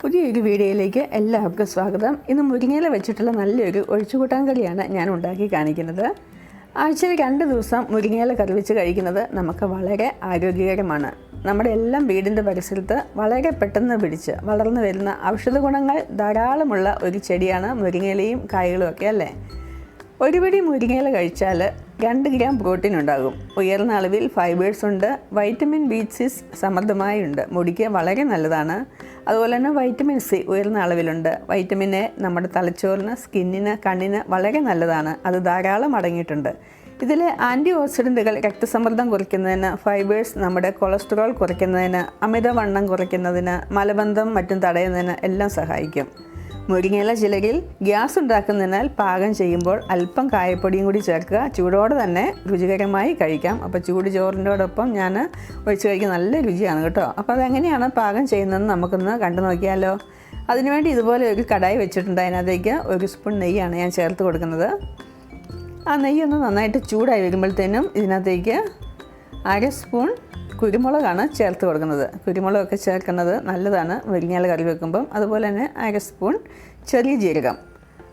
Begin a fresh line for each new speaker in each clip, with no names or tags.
പുതിയൊരു വീഡിയോയിലേക്ക് എല്ലാവർക്കും സ്വാഗതം ഇന്ന് മുരിങ്ങയില വെച്ചിട്ടുള്ള നല്ലൊരു ഒഴിച്ചുകൂട്ടാൻ കറിയാണ് ഞാൻ ഉണ്ടാക്കി കാണിക്കുന്നത് ആഴ്ചയിൽ രണ്ട് ദിവസം മുരിങ്ങയില കറിവെച്ച് കഴിക്കുന്നത് നമുക്ക് വളരെ ആരോഗ്യകരമാണ് നമ്മുടെ എല്ലാം വീടിൻ്റെ പരിസരത്ത് വളരെ പെട്ടെന്ന് പിടിച്ച് വളർന്നു വരുന്ന ഔഷധ ഗുണങ്ങൾ ധാരാളമുള്ള ഒരു ചെടിയാണ് മുരിങ്ങയിലയും കായ്കളും ഒക്കെ അല്ലേ ഒരു പിടി മുരിങ്ങയില കഴിച്ചാൽ രണ്ട് ഗ്രാം പ്രോട്ടീൻ ഉണ്ടാകും ഉയർന്ന അളവിൽ ഫൈബേഴ്സ് ഉണ്ട് വൈറ്റമിൻ ബി സിക്സ് സമൃദ്ധമായുണ്ട് മുടിക്ക് വളരെ നല്ലതാണ് അതുപോലെ തന്നെ വൈറ്റമിൻ സി ഉയർന്ന അളവിലുണ്ട് വൈറ്റമിൻ എ നമ്മുടെ തലച്ചോറിന് സ്കിന്നിന് കണ്ണിന് വളരെ നല്ലതാണ് അത് ധാരാളം അടങ്ങിയിട്ടുണ്ട് ഇതിലെ ആൻറ്റി ഓക്സിഡൻറ്റുകൾ രക്തസമ്മർദ്ദം കുറയ്ക്കുന്നതിന് ഫൈബേഴ്സ് നമ്മുടെ കൊളസ്ട്രോൾ കുറയ്ക്കുന്നതിന് അമിതവണ്ണം കുറയ്ക്കുന്നതിന് മലബന്ധം മറ്റും തടയുന്നതിന് എല്ലാം സഹായിക്കും മുരിങ്ങയില ചിലകിൽ ഗ്യാസ് ഉണ്ടാക്കുന്നതിനാൽ പാകം ചെയ്യുമ്പോൾ അല്പം കായപ്പൊടിയും കൂടി ചേർക്കുക ചൂടോടെ തന്നെ രുചികരമായി കഴിക്കാം അപ്പോൾ ചൂട് ചോറിൻ്റോടൊപ്പം ഞാൻ ഒഴിച്ച് കഴിക്കാൻ നല്ല രുചിയാണ് കേട്ടോ അപ്പോൾ അതെങ്ങനെയാണ് പാകം ചെയ്യുന്നതെന്ന് നമുക്കൊന്ന് കണ്ടു നോക്കിയാലോ അതിനുവേണ്ടി ഇതുപോലെ ഒരു കടായി വെച്ചിട്ടുണ്ട് അതിനകത്തേക്ക് ഒരു സ്പൂൺ നെയ്യാണ് ഞാൻ ചേർത്ത് കൊടുക്കുന്നത് ആ നെയ്യൊന്ന് നന്നായിട്ട് ചൂടായി വരുമ്പോഴത്തേനും ഇതിനകത്തേക്ക് അര സ്പൂൺ കുരുമുളകാണ് ചേർത്ത് കൊടുക്കുന്നത് കുരുമുളകൊക്കെ ചേർക്കുന്നത് നല്ലതാണ് മുരിങ്ങാല കറി വെക്കുമ്പം അതുപോലെ തന്നെ അര സ്പൂൺ ചെറിയ ജീരകം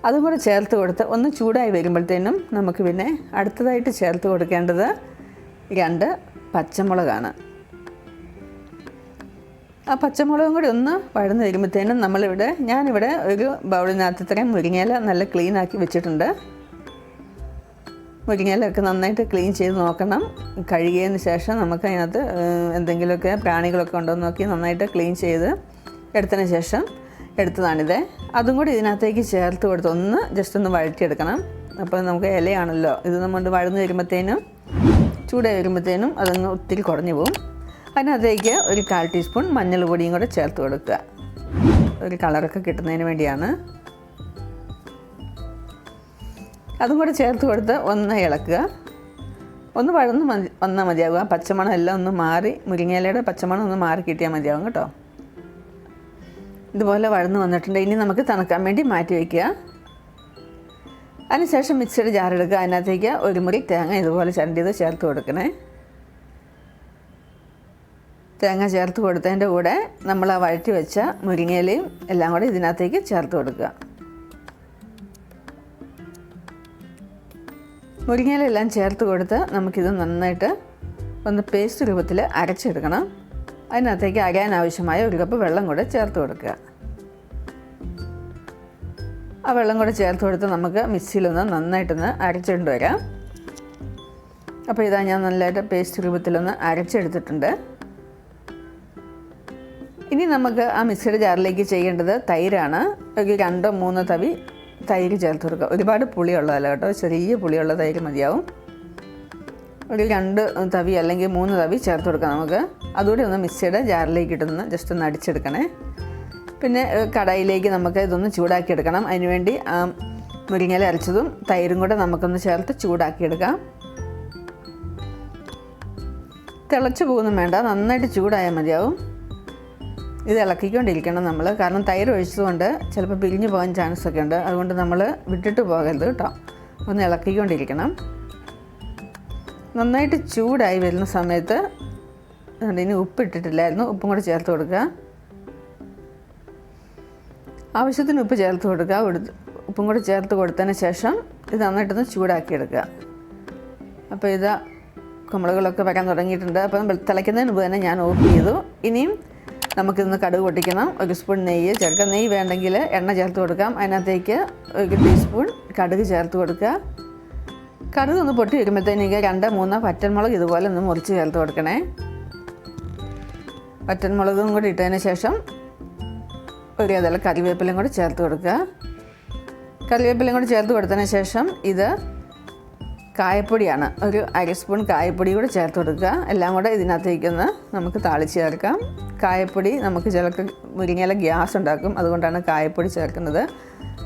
അതും കൂടെ ചേർത്ത് കൊടുത്ത് ഒന്ന് ചൂടായി വരുമ്പോഴത്തേനും നമുക്ക് പിന്നെ അടുത്തതായിട്ട് ചേർത്ത് കൊടുക്കേണ്ടത് രണ്ട് പച്ചമുളകാണ് ആ പച്ചമുളകും കൂടി ഒന്ന് വഴന്ന് വരുമ്പോഴത്തേനും നമ്മളിവിടെ ഞാനിവിടെ ഒരു ബൗളിനകത്ത് ഇത്രയും മുരിങ്ങയില നല്ല ക്ലീൻ ആക്കി വെച്ചിട്ടുണ്ട് മുരിങ്ങയിലൊക്കെ നന്നായിട്ട് ക്ലീൻ ചെയ്ത് നോക്കണം കഴുകിയതിന് ശേഷം നമുക്ക് അതിനകത്ത് എന്തെങ്കിലുമൊക്കെ പ്രാണികളൊക്കെ ഉണ്ടോ നോക്കി നന്നായിട്ട് ക്ലീൻ ചെയ്ത് എടുത്തതിന് ശേഷം എടുത്തതാണിത് അതും കൂടി ഇതിനകത്തേക്ക് ചേർത്ത് കൊടുത്ത് ഒന്ന് ജസ്റ്റ് ഒന്ന് വഴറ്റിയെടുക്കണം അപ്പോൾ നമുക്ക് ഇലയാണല്ലോ ഇത് നമ്മൾ വഴന്ന് വരുമ്പോഴത്തേനും ചൂട് വരുമ്പോഴത്തേനും അതങ്ങ് ഒത്തിരി കുറഞ്ഞു പോകും അതിനകത്തേക്ക് ഒരു കാൽ ടീസ്പൂൺ മഞ്ഞൾ പൊടിയും കൂടെ ചേർത്ത് കൊടുക്കുക ഒരു കളറൊക്കെ കിട്ടുന്നതിന് വേണ്ടിയാണ് അതും കൂടെ ചേർത്ത് കൊടുത്ത് ഒന്ന് ഇളക്കുക ഒന്ന് വഴന്ന് മതി വന്നാൽ മതിയാകുക പച്ചമണം എല്ലാം ഒന്ന് മാറി മുരിങ്ങയിലയുടെ പച്ചമണം ഒന്ന് മാറി കിട്ടിയാൽ മതിയാകും കേട്ടോ ഇതുപോലെ വഴന്ന് വന്നിട്ടുണ്ട് ഇനി നമുക്ക് തണുക്കാൻ വേണ്ടി മാറ്റി വയ്ക്കുക അതിനുശേഷം മിക്സിയുടെ ജാറെടുക്കുക അതിനകത്തേക്ക് ഒരു മുറി തേങ്ങ ഇതുപോലെ ചരണ്ടിയത് ചേർത്ത് കൊടുക്കണേ തേങ്ങ ചേർത്ത് കൊടുത്തതിൻ്റെ കൂടെ നമ്മൾ ആ വഴറ്റി വെച്ച മുരിങ്ങയിലയും എല്ലാം കൂടെ ഇതിനകത്തേക്ക് ചേർത്ത് കൊടുക്കുക മുരിങ്ങയിലെല്ലാം ചേർത്ത് കൊടുത്ത് നമുക്കിത് നന്നായിട്ട് ഒന്ന് പേസ്റ്റ് രൂപത്തിൽ അരച്ചെടുക്കണം അതിനകത്തേക്ക് അരയാനാവശ്യമായ ഒരു കപ്പ് വെള്ളം കൂടെ ചേർത്ത് കൊടുക്കുക ആ വെള്ളം കൂടെ ചേർത്ത് കൊടുത്ത് നമുക്ക് മിക്സിയിലൊന്ന് നന്നായിട്ടൊന്ന് അരച്ചുകൊണ്ട് വരാം അപ്പോൾ ഇതാ ഞാൻ നല്ലതായിട്ട് പേസ്റ്റ് രൂപത്തിലൊന്ന് അരച്ചെടുത്തിട്ടുണ്ട് ഇനി നമുക്ക് ആ മിക്സിയുടെ ജാറിലേക്ക് ചെയ്യേണ്ടത് തൈരാണ് ഒരു രണ്ടോ മൂന്നോ തവി തൈര് ചേർത്ത് കൊടുക്കുക ഒരുപാട് പുളിയുള്ളതല്ല കേട്ടോ ചെറിയ പുളിയുള്ള തൈര് മതിയാവും ഒരു രണ്ട് തവി അല്ലെങ്കിൽ മൂന്ന് തവി ചേർത്ത് കൊടുക്കാം നമുക്ക് അതുകൂടി ഒന്ന് മിക്സിയുടെ ജാറിലേക്ക് ഇട്ടൊന്ന് ജസ്റ്റ് ഒന്ന് അടിച്ചെടുക്കണേ പിന്നെ കടയിലേക്ക് നമുക്ക് ഇതൊന്ന് ചൂടാക്കി എടുക്കണം അതിനുവേണ്ടി മുരിങ്ങല അരച്ചതും തൈരും കൂടെ നമുക്കൊന്ന് ചേർത്ത് ചൂടാക്കിയെടുക്കാം തിളച്ച് പോകുന്നു വേണ്ട നന്നായിട്ട് ചൂടായാൽ മതിയാവും ഇത് ഇളക്കിക്കൊണ്ടിരിക്കണം നമ്മൾ കാരണം തൈര് ഒഴിച്ചതുകൊണ്ട് ചിലപ്പോൾ പിരിഞ്ഞു പോകാൻ ചാൻസ് ഒക്കെ ഉണ്ട് അതുകൊണ്ട് നമ്മൾ വിട്ടിട്ട് പോകരുത് കേട്ടോ ഒന്ന് ഇളക്കിക്കൊണ്ടിരിക്കണം നന്നായിട്ട് ചൂടായി വരുന്ന സമയത്ത് ഇനി ഉപ്പിട്ടിട്ടില്ലായിരുന്നു ഉപ്പും കൂടെ ചേർത്ത് കൊടുക്കുക ആവശ്യത്തിന് ഉപ്പ് ചേർത്ത് കൊടുക്കുക ഉപ്പും കൂടെ ചേർത്ത് കൊടുത്തതിന് ശേഷം ഇത് നന്നായിട്ടൊന്ന് ചൂടാക്കിയെടുക്കുക അപ്പോൾ ഇത് കുമ്പളകളൊക്കെ വരാൻ തുടങ്ങിയിട്ടുണ്ട് അപ്പം തിളയ്ക്കുന്നതിന് മുമ്പ് തന്നെ ഞാൻ ഓഫ് ചെയ്തു ഇനിയും നമുക്കിന്ന് കടുക് പൊട്ടിക്കണം ഒരു സ്പൂൺ നെയ്യ് ചേർക്കാം നെയ്യ് വേണ്ടെങ്കിൽ എണ്ണ ചേർത്ത് കൊടുക്കാം അതിനകത്തേക്ക് ഒരു ടീസ്പൂൺ കടുക് ചേർത്ത് കൊടുക്കുക കടുക് ഒന്ന് പൊട്ടി വരുമ്പോഴത്തേക്ക് രണ്ട് മൂന്ന് പറ്റൻമുളക് ഇതുപോലെ ഒന്ന് മുറിച്ച് ചേർത്ത് കൊടുക്കണേ പറ്റൻമുളകും കൂടി ഇട്ടതിന് ശേഷം ഒരു അതല്ല കറിവേപ്പിലയും കൂടി ചേർത്ത് കൊടുക്കുക കറിവേപ്പിലയും കൂടി ചേർത്ത് കൊടുത്തതിന് ശേഷം ഇത് കായപ്പൊടിയാണ് ഒരു അര സ്പൂൺ കായപ്പൊടി കൂടെ ചേർത്ത് കൊടുക്കുക എല്ലാം കൂടെ ഇതിനകത്തേക്കൊന്ന് നമുക്ക് താളിച്ച് ചേർക്കാം കായപ്പൊടി നമുക്ക് ചിലക്ക് മുരിങ്ങല ഗ്യാസ് ഉണ്ടാക്കും അതുകൊണ്ടാണ് കായപ്പൊടി ചേർക്കുന്നത്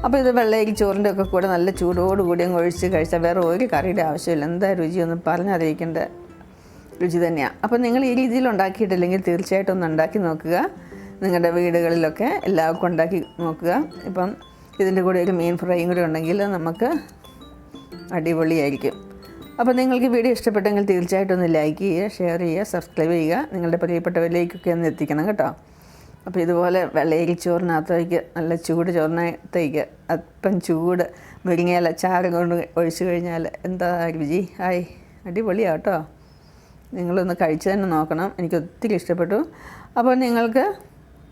അപ്പോൾ ഇത് വെള്ളയരി ചോറിൻ്റെ ഒക്കെ കൂടെ നല്ല ചൂടോട് കൂടി അങ്ങ് ഒഴിച്ച് കഴിച്ചാൽ വേറെ ഒരു കറിയുടെ ആവശ്യമില്ല എന്താ രുചിയൊന്നും പറഞ്ഞറിയിക്കേണ്ട രുചി തന്നെയാണ് അപ്പോൾ നിങ്ങൾ ഈ രീതിയിൽ ഉണ്ടാക്കിയിട്ടില്ലെങ്കിൽ തീർച്ചയായിട്ടും ഒന്ന് ഉണ്ടാക്കി നോക്കുക നിങ്ങളുടെ വീടുകളിലൊക്കെ എല്ലാവർക്കും ഉണ്ടാക്കി നോക്കുക ഇപ്പം ഇതിൻ്റെ കൂടെ ഒരു മീൻ ഫ്രൈയും കൂടി ഉണ്ടെങ്കിൽ നമുക്ക് അടിപൊളിയായിരിക്കും അപ്പോൾ നിങ്ങൾക്ക് വീഡിയോ ഇഷ്ടപ്പെട്ടെങ്കിൽ തീർച്ചയായിട്ടും ഒന്ന് ലൈക്ക് ചെയ്യുക ഷെയർ ചെയ്യുക സബ്സ്ക്രൈബ് ചെയ്യുക നിങ്ങളുടെ പ്രിയപ്പെട്ടവരിലേക്കൊക്കെ ഒന്ന് എത്തിക്കണം കേട്ടോ അപ്പോൾ ഇതുപോലെ വെള്ളയിൽ ചോറിനകത്തേക്ക് നല്ല ചൂട് ചോറിനകത്തേക്ക് അപ്പം ചൂട് മുരിങ്ങയില ചാറ് കൊണ്ട് ഒഴിച്ചു കഴിഞ്ഞാൽ എന്താ രുചി ആയി അടിപൊളിയാണ് കേട്ടോ നിങ്ങളൊന്ന് കഴിച്ച് തന്നെ നോക്കണം എനിക്ക് ഒത്തിരി ഇഷ്ടപ്പെട്ടു അപ്പോൾ നിങ്ങൾക്ക്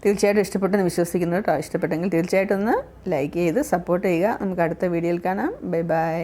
തീർച്ചയായിട്ടും ഇഷ്ടപ്പെട്ടെന്ന് വിശ്വസിക്കുന്നു കേട്ടോ ഇഷ്ടപ്പെട്ടെങ്കിൽ തീർച്ചയായിട്ടും ഒന്ന് ലൈക്ക് ചെയ്ത് സപ്പോർട്ട് ചെയ്യുക നമുക്ക് അടുത്ത വീഡിയോയിൽ കാണാം ബൈ ബൈ